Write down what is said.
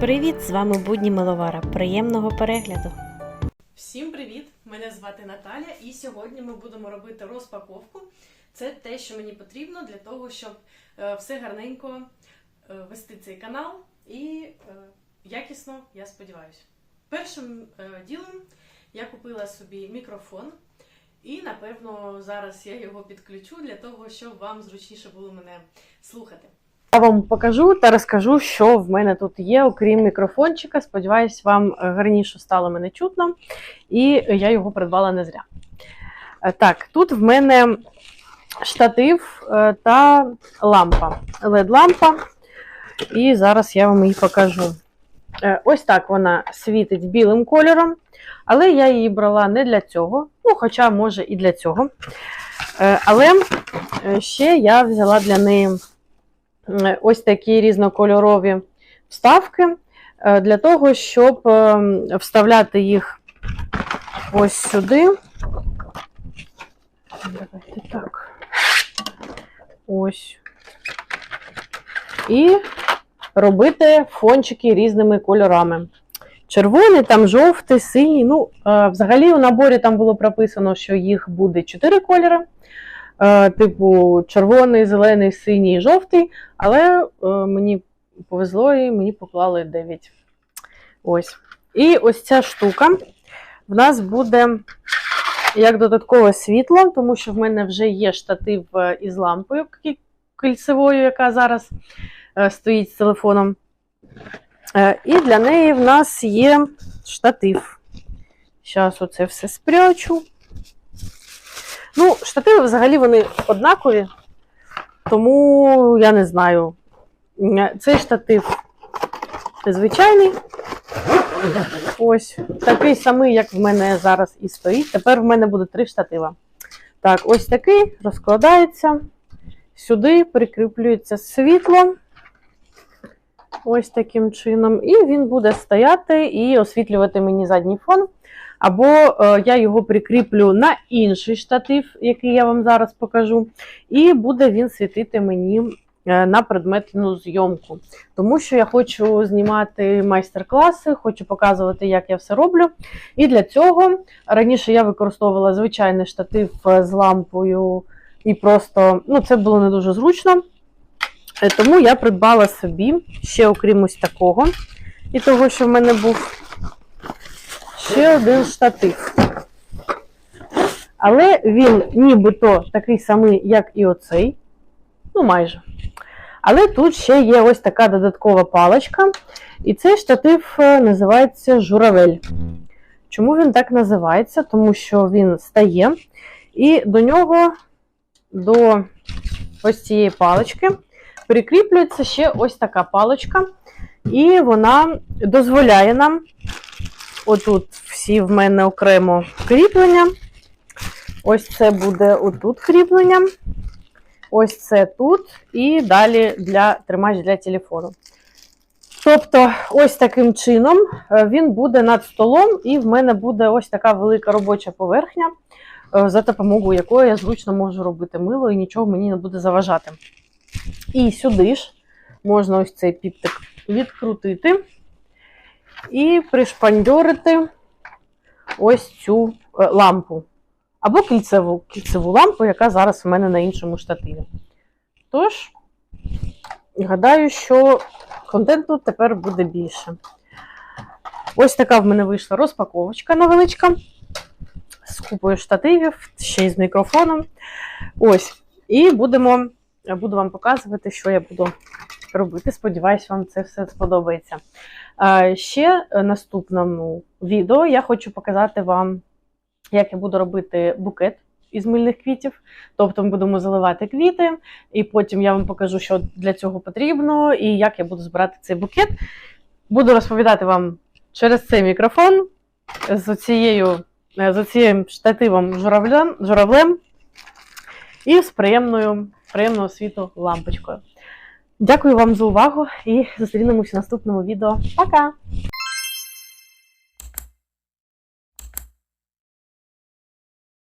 Привіт! З вами Будні Миловара. Приємного перегляду! Всім привіт! Мене звати Наталя, і сьогодні ми будемо робити розпаковку. Це те, що мені потрібно для того, щоб е, все гарненько е, вести цей канал і е, якісно, я сподіваюся. Першим ділом я купила собі мікрофон, і напевно зараз я його підключу для того, щоб вам зручніше було мене слухати. Я вам покажу та розкажу, що в мене тут є, окрім мікрофончика. Сподіваюсь, вам гарніше стало мене чутно, і я його придбала не зря. Е, Так, тут в мене штатив е, та лампа, LED-лампа, і зараз я вам її покажу. Е, Ось так вона світить білим кольором, але я її брала не для цього, ну, хоча, може, і для цього. Е, Але е, ще я взяла для неї е, ось такі різнокольорові вставки е, для того, щоб е, вставляти їх ось сюди. Давайте так. Ось. І робити фончики різними кольорами. Червоний, там жовтий, синій. Ну, е, взагалі у наборі там було прописано, що їх буде 4 кольори. Е, Типу червоний, зелений, синій і жовтий. Але е, мені повезло і мені поклали 9. Ось. І ось ця штука в нас буде як додаткове світло, тому що в мене вже є штатив е, із лампою кільцевою, яка зараз стоїть з телефоном. І для неї в нас є штатив. Зараз оце все спрячу. Ну, штативи взагалі вони однакові, тому я не знаю. Цей штатив звичайний. Ось такий самий, як в мене зараз і стоїть. Тепер в мене буде три штатива. Так, ось такий розкладається. Сюди прикріплюється світло. Ось таким чином. І він буде стояти і освітлювати мені задній фон. Або е, я його прикріплю на інший штатив, який я вам зараз покажу, і буде він світити мені е, на предметну зйомку. Тому що я хочу знімати майстер-класи, хочу показувати, як я все роблю. І для цього раніше я використовувала звичайний штатив е, з лампою, і просто ну, це було не дуже зручно. Тому я придбала собі ще окрім ось такого, і того, що в мене був ще один штатив. Але він нібито такий самий, як і оцей. Ну, майже. Але тут ще є ось така додаткова паличка. І цей штатив е, називається журавель. Чому він так називається? Тому що він стає, і до нього, до ось цієї палички, прикріплюється ще ось така паличка, і вона дозволяє нам Отут всі в мене окремо кріплення. Ось це буде отут кріплення. Ось це тут. І далі для тримач для телефону. Тобто, ось таким чином е, він буде над столом, і в мене буде ось така велика робоча поверхня, е, за допомогою якої я зручно можу робити мило і нічого мені не буде заважати. І сюди ж можна ось цей піптик відкрутити і пришпандьорити ось цю е, лампу. Або кільцеву, кільцеву лампу, яка зараз в мене на іншому штативі. Тож, гадаю, що контенту тепер буде більше. Ось така в мене вийшла розпаковочка невеличка. З купою штативів, ще й з мікрофоном. Ось. І будемо, буду вам показувати, що я буду робити. Сподіваюсь, вам це все сподобається. Ще в наступному відео я хочу показати вам, як я буду робити букет із мильних квітів. Тобто ми будемо заливати квіти, і потім я вам покажу, що для цього потрібно, і як я буду збирати цей букет. Буду розповідати вам через цей мікрофон з цією, з цим штативом журавлем, журавлем і з приємною, приємного світу лампочкою. Дякую вам за увагу і зустрінемось в наступному відео. Пока!